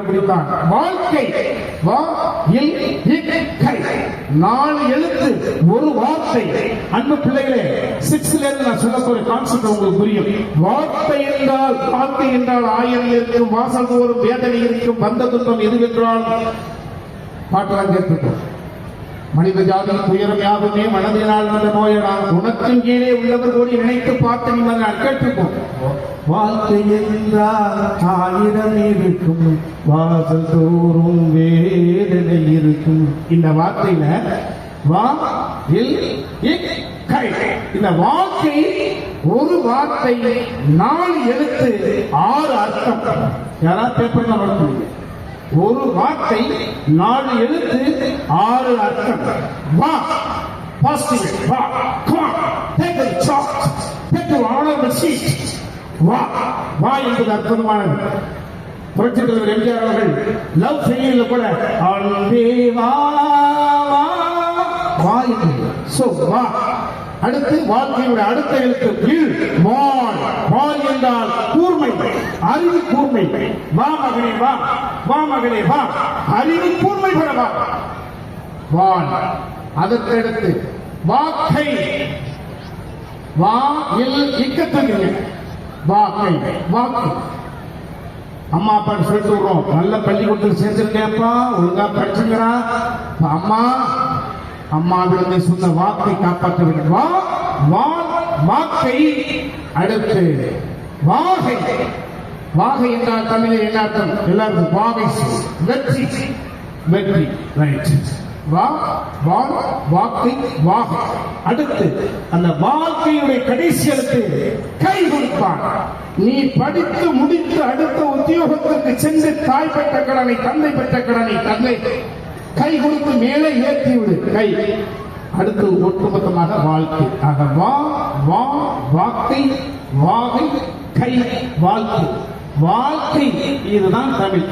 கண்டுபிடித்தான் வாழ்க்கை வா இல் இக், நாலு எழுத்து ஒரு வார்த்தை. அன்பு பிள்ளைகளே சிக்ஸ்ல இருந்து நான் சொல்ல போற கான்செப்ட் உங்களுக்கு புரியும். வார்த்தை என்றால் வார்த்தை என்றால் ஆயிரம் இருக்கும் வாசல் தோறும் வேதனை இருக்கும் பந்த துன்பம் எதுவென்றால் பாட்டெல்லாம் கேட்டுருக்கோம் மனித ஜாதி துயரம் யாவுமே மனதினால் வந்த நோயனால் உனக்கும் கீழே உள்ளவர் கூடி நினைத்து பார்த்து நீ நான் கேட்டுப்போம் வாழ்க்கை என்றால் ஆயிரம் இருக்கும் வாசல் தோறும் வேதனை இருக்கும். இந்த வார்த்தையில வா இந்த வார்த்தை ஒரு வார்த்தை நாலு எழுத்து ஆறு அர்த்தம். யாராவது பேப்பர்ல நடத்துவீங்க ஒரு வார்த்தை நாலு எழுத்து ஆறு அர்த்தம் வா பாசிட்டிவ் வா come take the chalk take the honour the seat வா வா என்பது அற்புதமானது புரட்சி தலைவர் எம்ஜிஆர் அவர்கள் லவ் செய்யல கூட அன்பே வா வா வா என்று சோ வா அடுத்து வாழ்க்கையுடைய அடுத்த எழுத்து கீழ் மால் மால் என்றால் கூர்மை. அறிவு கூர்மை. வா மகனே வா. வா மகனே வா. அறிவு கூர்மை பெற வா. வான் அதற்கடுத்து வாக்கை. வா இல் இக்கத்தங்க வாக்கை. வாக்கு. அம்மா அப்பா சொல்லிட்டு விடுறோம் நல்ல பள்ளிக்கூடத்தில் சேர்ந்திருக்கேன்ப்பா. ஒழுங்கா படிச்சுங்கிறா அம்மா அம்மாவிடமே சொன்ன வாக்கை காப்பாற்ற வேண்டும். வா வா வாக்கை அடுத்து வாகை. வாகை என்றால் தமிழில் என்ன அர்த்தம்? எல்லாருக்கும் வாகை வெற்றி. வெற்றி. ரைட் வா வா வாக்கை வாகை. அடுத்து அந்த வாழ்க்கையுடைய கடைசி எழுத்து கை கொடுப்பான் நீ படித்து முடித்து அடுத்த உத்தியோகத்திற்கு சென்று தாய் பெற்ற கடனை தந்தை பெற்ற கடனை தந்தை. கை கொடுத்து மேலே ஏற்றி விடு. கை. அடுத்து ஒட்டுமொத்தமாக வாழ்க்கை. ஆக வா வா வாக்கை வாகை கை வாழ்க்கை. வாழ்க்கை இதுதான் தமிழ்.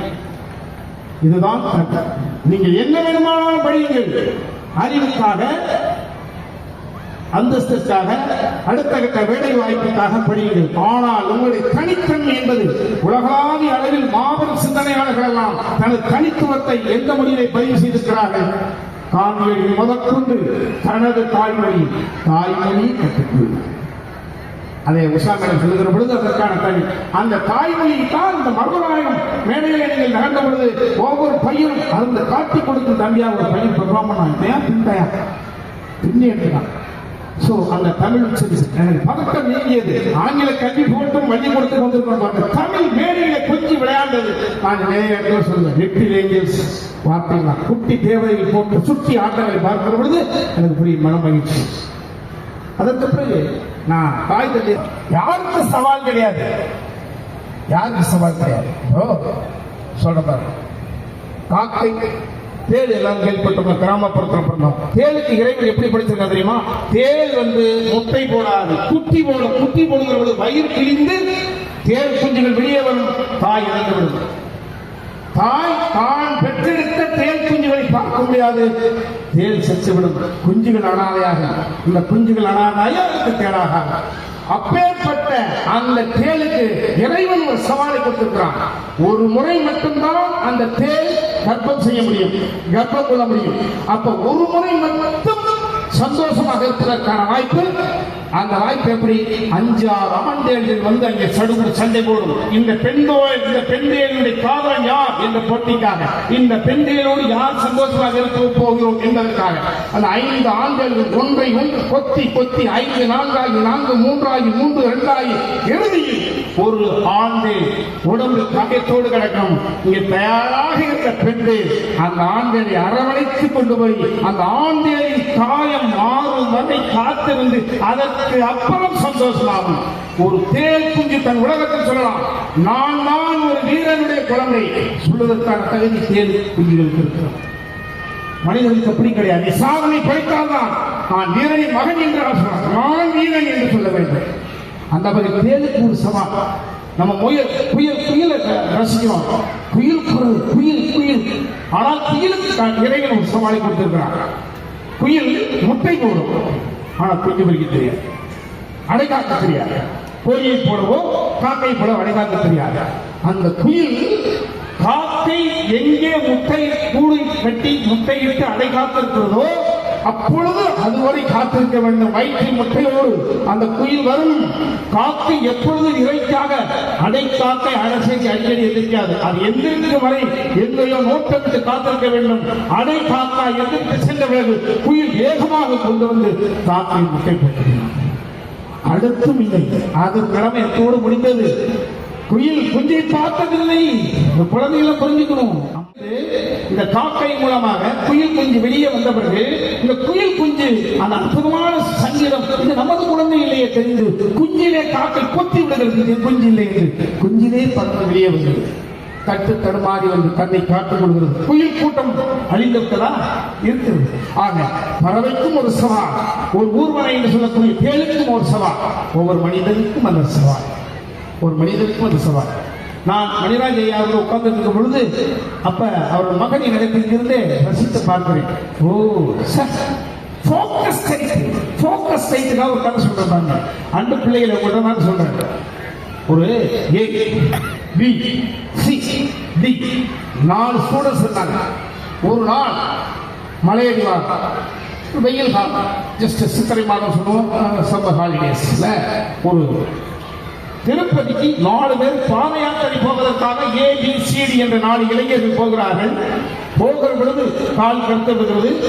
இதுதான் தமிழ் நீங்க என்ன வேணுமானாலும் படியுங்கள். அறிவுக்காக அந்தஸ்துக்காக அடுத்த கட்ட வேலை வாய்ப்புக்காக படியுங்கள். ஆனால் உங்களுடைய எல்லாம் தனது தனித்துவத்தை எந்த மொழியை பதிவு செய்திருக்கிறார்கள்? காண்மொழி முதற்கொண்டு தனது தாய்மொழி தாய்மொழி கற்றுக்கொள்ளும் அதை உஷா மேடம் சொல்லுகிற பொழுது அதற்கான தனி அந்த தாய்மொழியை தான் இந்த மருதநாயகம் மேடையிலே நீங்கள் நடந்த பொழுது ஒவ்வொரு பையனும் அந்த காட்டி கொடுக்கும் தம்பியா ஒரு பையன் பெர்ஃபார்ம் பண்ணான் ஏன் பின்னையா பின்னே எடுத்துட்டான். சோ அந்த தமிழ் உச்சரிச்சு எனக்கு பதட்டம் நீங்கியது. ஆங்கில கல்வி போட்டும் வழி கொடுத்து கொண்டிருக்கிறோம் தமிழ் மேடையில கொஞ்சம் விளையாண்டது. நான் நிறைய இடத்துல சொல்லுவேன். லிட்டில் ஏஞ்சல்ஸ் பார்த்தீங்களா குட்டி தேவதைகள் போட்டு சுட்டி ஆட்டங்களை பார்க்கிற பொழுது எனக்கு புரிய மன மகிழ்ச்சி. அதற்கு பிறகு நான் தாய் தந்தை யாருக்கு சவால் கிடையாது? யாருக்கு சவால் கிடையாது? ஓ சொல்ற பாருங்க. காக்கை தேள் எல்லாம் கேள்விப்பட்டோம் கிராமப்புறத்தில் பிறந்தோம் தேளுக்கு இறைவன் எப்படி படிச்சிருக்கா தெரியுமா? தேள் வந்து முட்டை போடாது குட்டி போடும். குட்டி போடுங்கிற வயிறு கிழிந்து தேள் குஞ்சுகள் வெளியே வரும். தாய் இறந்து விடும். தாய் தான் பெற்றெடுத்த தேல் குஞ்சுகளை பார்க்க முடியாது. தேல் செத்துவிடும் குஞ்சுகள் அனாதையாக. இந்த குஞ்சுகள் அனாதையா இந்த தேடாக அப்பேற்பட்ட அந்த தேலுக்கு இறைவன் ஒரு சவாலை கொடுத்திருக்கிறான். ஒரு முறை மட்டும்தான் அந்த தேல் கர்ப்பம் செய்ய முடியும் கர்ப்பம் கொள்ள முடியும். அப்ப ஒரு முறை மட்டும் சந்தோஷமாக இருப்பதற்கான வாய்ப்பு அந்த வாய்ப்பு எப்படி? அஞ்சாறு ஆண்டேள்கள் வந்து அங்கே சடுகுடு சண்டை போடும். இந்த பெண்தோ இந்த பெண்தேளுடைய காதல் யார் என்ற போட்டிக்காக இந்த பெண்தேலோடு யார் சந்தோஷமாக இருக்க போகிறோம் என்பதற்காக அந்த ஐந்து ஆண்கள் ஒன்றை ஒன்று கொத்தி கொத்தி ஐந்து நான்காகி நான்கு மூன்றாகி மூன்று இரண்டாகி இறுதியில் ஒரு ஆண்டு உடம்பு காயத்தோடு கிடக்கும். இங்கே தயாராக இருக்க பெண்டு அந்த ஆண்களை அரவணைத்து கொண்டு போய் அந்த ஆண்களின் காயம் மாறும் வரை காத்திருந்து அதற்கு அப்புறம் சந்தோஷமாகும். ஒரு தேல் குஞ்சு தன் உலகத்தில் சொல்லலாம். நான் தான் ஒரு வீரனுடைய குழந்தை. சொல்வதற்கான தகுதி தேல் குஞ்சுகளுக்கு இருக்கிறது. மனிதனுக்கு அப்படி கிடையாது. நீ சாதனை படைத்தால்தான் நான் வீரனின் மகன் என்று சொல்லலாம் நான் வீரன் என்று சொல்ல வேண்டும். அந்த வகை தேலுக்கு ஒரு சவால். நம்ம முயல் புயல் புயல ரசிக்கிறோம். புயல் குரல் புயல் புயல். ஆனால் புயலுக்கு தான் இறைவன் ஒரு சவாலை கொடுத்திருக்கிறார் புயல் முட்டை போடும். ஆனால் கொஞ்சம் பிடிக்க தெரியாது அடைகாக்க தெரியாது கோழியை போடவோ காக்கை போல அடைகாக்க தெரியாது அந்த குயில் காக்கை எங்கே முட்டை கூடு கட்டி முட்டையிட்டு அடை அப்பொழுது அதுவரை காத்திருக்க வேண்டும். வயிற்றில் முட்டையோடு அந்த குயில் வரும். காத்து எப்பொழுது இறைக்காக அடை காக்கை அரசைக்கு அடிக்கடி எதிர்க்காது. அது எந்திருக்கும் வரை எங்களையோ நோட்டமிட்டு காத்திருக்க வேண்டும். அடை காக்கா எதிர்த்து சென்ற பிறகு குயில் வேகமாக கொண்டு வந்து காக்கை முட்டை போட்டுகிறார் அடுத்தும் இல்லை. அது கடமை எத்தோடு முடிந்தது. குயில் குஞ்சை பார்த்ததில்லை. இந்த குழந்தைகளை புரிஞ்சுக்கணும். இந்த காக்கை மூலமாக குயில் குஞ்சு வெளியே வந்த பிறகு இந்த குயில் குஞ்சு அந்த அற்புதமான சங்கீதம் இது நமது குழந்தை இல்லையே தெரிந்து குஞ்சிலே காக்கை கொத்தி விடுகிறது. குஞ்சு இல்லை என்று குஞ்சிலே பறந்து வெளியே வந்தது. தட்டு தடுமாறி வந்து தன்னை காத்துக் கொள்கிறது. குயில் கூட்டம் அழிந்திருக்கிறதா இருக்கிறது ஆக பறவைக்கும் ஒரு சவா ஒரு ஊர்வனை என்று சொல்லக்கூடிய பேலுக்கும் ஒரு சவால் ஒவ்வொரு மனிதனுக்கும் அந்த சவால். ஒரு மனிதனுக்கும் அந்த சவால். நான் மணிராஜ் ஐயா அவர்கள் உட்கார்ந்து இருக்கும் பொழுது அப்ப அவரோட மகன் என்னிடத்தில் நடத்தியிருந்து ரசித்து பார்க்கிறேன். ஓ ஃபோக்கஸ் சைட் ஃபோக்கஸ் சைட்டுக்காக ஒரு கதை சொல்றாங்க அண்டு பிள்ளைகளை உங்கள்கிட்ட நான் சொல்றேன். ஒரு ஏ பி சி டி நாலு ஸ்டூடெண்ட்ஸ் இருந்தாங்க. ஒரு நாள் மலையடிவார் வெயில் காலம். ஜஸ்ட் சித்திரை மாதம் சொல்லுவோம். சம்மர் ஹாலிடேஸில் ஒரு திருப்பதிக்கு நாலு பேர் பாத யாத்திரை போவதற்காக ஏபிசிடி என்ற நாலு இளைஞர்கள் போகிறார்கள். போகிற பொழுது கால் கருத்து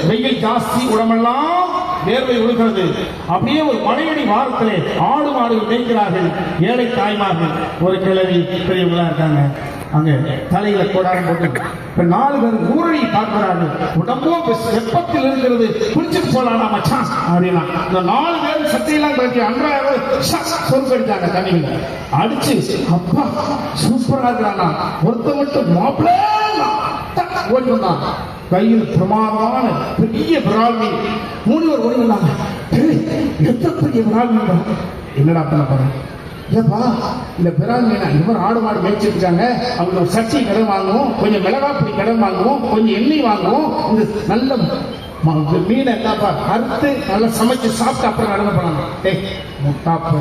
வெயில் ஜாஸ்தி உடம்பெல்லாம் வேர்வை விழுகிறது அப்படியே ஒரு மலையடி வாரத்திலே ஆடு மாடுகள் மேய்க்கிறார்கள். ஏழை தாய்மார்கள். ஒரு கிழவி பெரியவங்களா இருக்காங்க. அங்க தலையில கொடாரம் போட்டு இப்ப நாலு பேர் ஊரடி பார்க்கிறாரு உடம்போ வெப்பத்தில் இருக்கிறது. குளிச்சுட்டு போலாமா மச்சான் அப்படின்னா. இந்த நாலு பேர் சத்தியெல்லாம் கழிச்சு அன்றாவது சொற்கடிச்சாங்க தண்ணியில. அடிச்சு அப்பா சூப்பரா இருக்கிறானா. ஒருத்த மட்டும் மாப்பிள்ள ஓடி வந்தான். கையில் பிரமாதமான பெரிய பிராமி. மூணு பேர் ஓடி வந்தாங்க. "டேய், பெரிய பிராமி என்னடா பண்ண போறேன்? ஏப்பா இந்த பிறால் மீனை இவர் ஆடு மாடு மேய்ச்சிருக்காங்க. இருக்காங்க அவங்க ஒரு சட்டி கடன் வாங்குவோம் கொஞ்சம் மிளகாப்பொடி கடன் வாங்குவோம் கொஞ்சம் எண்ணெய் வாங்குவோம். இந்த நல்ல மீனை என்னப்பா அறுத்து நல்லா சமைச்சு சாப்பிட்டு அப்புறம் நடந்து போனாங்க டேய் முட்டாப்ப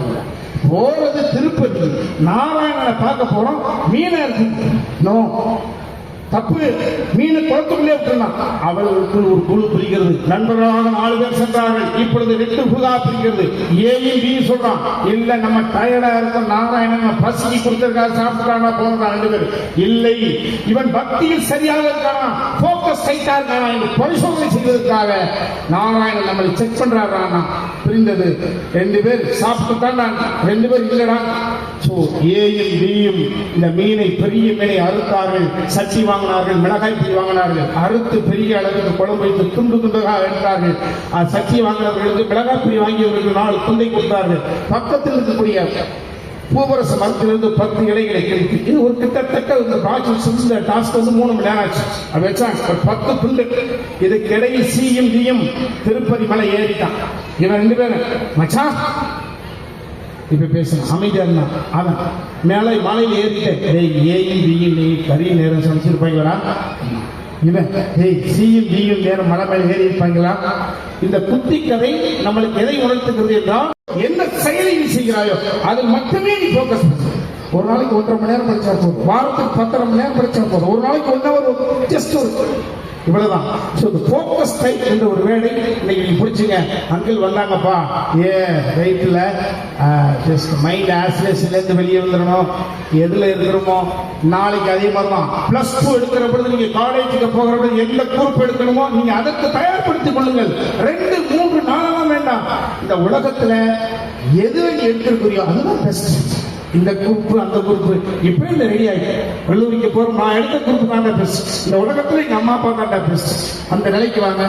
போறது திருப்பதி. நாராயணனை பார்க்க போறோம். மீனை இருக்கு. நோ தப்பு. மீனை குளத்துக்குள்ளே விட்டுருந்தான். அவர்களுக்கு ஒரு குழு பிரிக்கிறது. நண்பர்களாக நாலு பேர் சென்றார்கள். இப்பொழுது ரெண்டு புகா பிரிக்கிறது. ஏயும் பி சொல்றான் இல்ல நம்ம டயர்டா இருக்கும். நாராயணன் பசிக்கு கொடுத்திருக்காரு. சாப்பிட்டானா போனா ரெண்டு பேர் இல்லை. இவன் பக்தியில் சரியாக இருக்கானா? போக்கஸ் டைட்டா இருக்கானா? என்று பரிசோதனை செய்வதற்காக நாராயணன் நம்மளை செக் பண்றாரானா புரிந்தது. ரெண்டு பேர் சாப்பிட்டுட்டான் ரெண்டு பேர் இல்லடா. சோ ஏயும் பியும் இந்த மீனை பெரிய மீனை அறுத்தார்கள். சட்டி வாங்கினார்கள் மிளகாய் பொடி வாங்கினார்கள். அறுத்து பெரிய அளவுக்கு குழம்பு வைத்து துண்டு துண்டாக எடுத்தார்கள் சக்தி வாங்கினவர்களுக்கு மிளகாய் பொடி வாங்கியவர்களுக்கு நாலு துண்டை கொடுத்தார்கள். பக்கத்தில் இருக்கக்கூடிய பூவரச மரத்திலிருந்து பத்து இலைகளை கிடைத்து இது ஒரு கிட்டத்தட்ட இந்த பாய்ச்சல் இந்த டாஸ்க் வந்து மூணு மணி நேரம் ஆச்சு. அது வச்சாங்க. ஒரு பத்து புல்லு இதுக்கு இடையில் சியும் டியும் திருப்பதி மலை ஏறிட்டான் இவன் ரெண்டு பேரும் மச்சான் இப்போ பேசணும் அமைதியாக அவன் மேலே மலையில் ஏறிட்டேன் டேய் ஏயும் பியும் நீ கறி நேரம் சமைச்சிருப்பாங்களா? இவன் டேய் சீயும் வீயும் நேரம் மலை மேலே ஏறி இருப்பாங்களா? இந்த குத்தி கதை நம்மளுக்கு எதை உணர்த்துகிறது என்றால் என்ன செயலை நீ செய்கிறாயோ அது மட்டுமே நீ போக்கஸ் ஒரு நாளைக்கு ஒன்றரை மணி நேரம் படிச்சா போதும். வாரத்துக்கு பத்தரை மணி நேரம் படிச்சா போதும். ஒரு நாளைக்கு ஒன் ஹவர் ஜஸ்ட் ஒரு இவ்வளவுதான். ஸோ இந்த ஃபோக்கஸ் டைப் என்ற ஒரு வேலை. இன்னைக்கு நீங்கள் பிடிச்சிங்க. அங்கிள் வந்தாங்கப்பா. ஏ ரைட்டில் ஜஸ்ட் மைண்ட் ஆசிலேஷன்லேருந்து வெளியே வந்துடணும். எதில் இருக்கிறோமோ நாளைக்கு அதே மாதிரி தான் ப்ளஸ் டூ எடுக்கிற பொழுது நீங்கள் காலேஜுக்கு போகிற பொழுது எந்த குரூப் எடுக்கணுமோ நீங்கள் அதற்கு தயார்படுத்திக் கொள்ளுங்கள். ரெண்டு மூன்று நாளெல்லாம் வேண்டாம். இந்த உலகத்தில் எது எடுத்துருக்குறியோ அதுதான் பெஸ்ட் இந்த குரூப் அந்த குரூப் இப்போ இந்த ரெடி ஆகி கல்லூரிக்கு போறோம். நான் எடுத்த குரூப் தான் பெஸ்ட் இந்த உலகத்துல எங்க அம்மா அப்பா தான் பெஸ்ட் அந்த நிலைக்கு வாங்க.